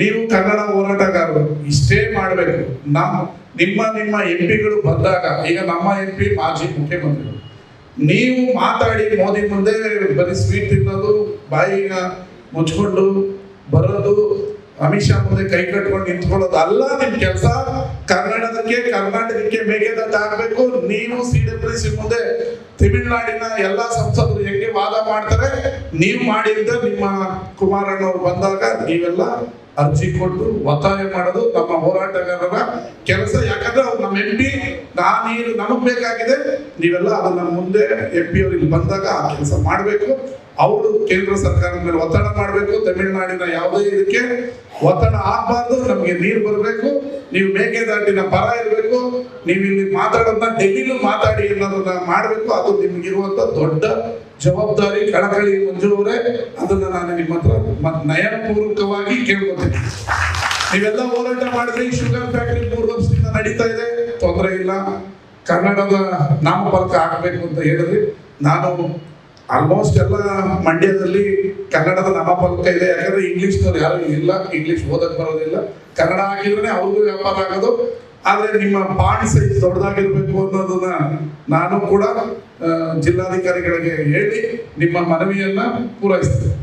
ನೀವು ಕನ್ನಡ ಹೋರಾಟಗಾರರು, ಇಷ್ಟೇ ಮಾಡಬೇಕು. ನಮ್ಮ, ನಿಮ್ಮ ನಿಮ್ಮ ಎಂ ಪಿಗಳು ಬಂದಾಗ, ಈಗ ನಮ್ಮ ಎಂ ಪಿ ಮಾಜಿ ಮುಖ್ಯಮಂತ್ರಿಗಳು ನೀವು ಮಾತಾಡಿ ಮೋದಿ ಮುಂದೆ ಬರೀ ಸ್ವೀಟ್ ತಿನ್ನೋದು, ಬಾಯಿನ ಮುಚ್ಕೊಂಡು ಬರೋದು ಅಮಿತ್ ಶಾ ಮುಂದೆ ಕೈ ಕಟ್ಕೊಂಡು ನಿಂತ್ಕೊಳ್ಳೋದು ಅಲ್ಲ, ನಿಮ್ ಕೆಲಸ ಕನ್ನಡದಕ್ಕೆ ಕರ್ನಾಟಕಕ್ಕೆ ಮೇಘದ ಆಗ್ಬೇಕು. ನೀವು ಸಿ ಡಬ್ಲ್ಯೂ ಮುಂದೆ ತಮಿಳುನಾಡಿನ ಎಲ್ಲಾ ಸಂಸದರು ಹೆಂಗೆ ವಾದ ಮಾಡ್ತಾರೆ, ನೀವು ಮಾಡಿದ್ದ ನಿಮ್ಮ ಕುಮಾರಣ್ಣವ್ರು ಬಂದಾಗ ನೀವೆಲ್ಲ ಅರ್ಜಿ ಕೊಟ್ಟು ಒತ್ತಾಯ ಮಾಡೋದು ನಮ್ಮ ಹೋರಾಟಗಾರರ ಕೆಲಸ. ಯಾಕಂದ್ರೆ ಅವ್ರು ನಮ್ಮ ಎಂ ಪಿ ನಾನೀರು ನಮಗ್ ಬೇಕಾಗಿದೆ, ನೀವೆಲ್ಲ ಅದನ್ನ ಮುಂದೆ ಎಂ ಪಿ ಅವರು ಬಂದಾಗ ಆ ಕೆಲಸ ಮಾಡಬೇಕು. ಅವರು ಕೇಂದ್ರ ಸರ್ಕಾರದ ಮೇಲೆ ಒತ್ತಡ ಮಾಡಬೇಕು. ತಮಿಳುನಾಡಿನ ಯಾವುದೇ ಇದಕ್ಕೆ ಒತ್ತಡ ಆಗ್ಬಾರ್ದು, ನಮಗೆ ನೀರು ಬರಬೇಕು. ನೀವು ಮೇಕೆದಾಟಿನ ಪರ ಇರಬೇಕು. ನೀವು ಇಲ್ಲಿ ಮಾತಾಡೋದನ್ನ ಡೆಲ್ಲಿಲೂ ಮಾತಾಡಿ ಅನ್ನೋದನ್ನ ಮಾಡಬೇಕು. ಅದು ನಿಮ್ಗಿರುವಂತ ದೊಡ್ಡ ಜವಾಬ್ದಾರಿ ಕಳಕಳಿ ಮಂಜು ಅವರೇ ಅದನ್ನ ನಾನು ನಿಮ್ಮ ಹತ್ರ ನಯಪೂರ್ವಕವಾಗಿ ಕೇಳ್ಕೊತೀನಿ. ನೀವೆಲ್ಲ ಹೋರಾಟ ಮಾಡಿದ್ರೆ ಶುಗರ್ ಫ್ಯಾಕ್ಟ್ರಿ ಮೂರು ವರ್ಷದಿಂದ ನಡೀತಾ ಇದೆ. ತೊಂದರೆ ಇಲ್ಲ. ಕನ್ನಡದ ನಾಮಫಲಕ ಹಾಕಬೇಕು ಅಂತ ಹೇಳಿದ್ರಿ ನಾನು ಆಲ್ಮೋಸ್ಟ್ ಎಲ್ಲ ಮಂಡ್ಯದಲ್ಲಿ ಕನ್ನಡದ ನಾಮಫಲಕ ಇದೆ. ಯಾಕಂದ್ರೆ ಇಂಗ್ಲಿಷ್ನವ್ರು ಯಾರು ಇಲ್ಲ. ಇಂಗ್ಲಿಷ್ ಓದಕ್ ಬರೋದಿಲ್ಲ. ಕನ್ನಡ ಹಾಕಿದ್ರೆ ಅವ್ರಿಗೂ ವ್ಯಾಪಾರ ಆಗೋದು. ಆದ್ರೆ ನಿಮ್ಮ ಪಾಣಿ ಸೈಜ್ ದೊಡ್ಡದಾಗಿರ್ಬೇಕು ಅನ್ನೋದನ್ನ ನಾನು ಕೂಡ ಜಿಲ್ಲಾಧಿಕಾರಿಗಳಿಗೆ ಹೇಳಿ ನಿಮ್ಮ ಮನವಿಯನ್ನ ಪೂರೈಸ್ತೇನೆ.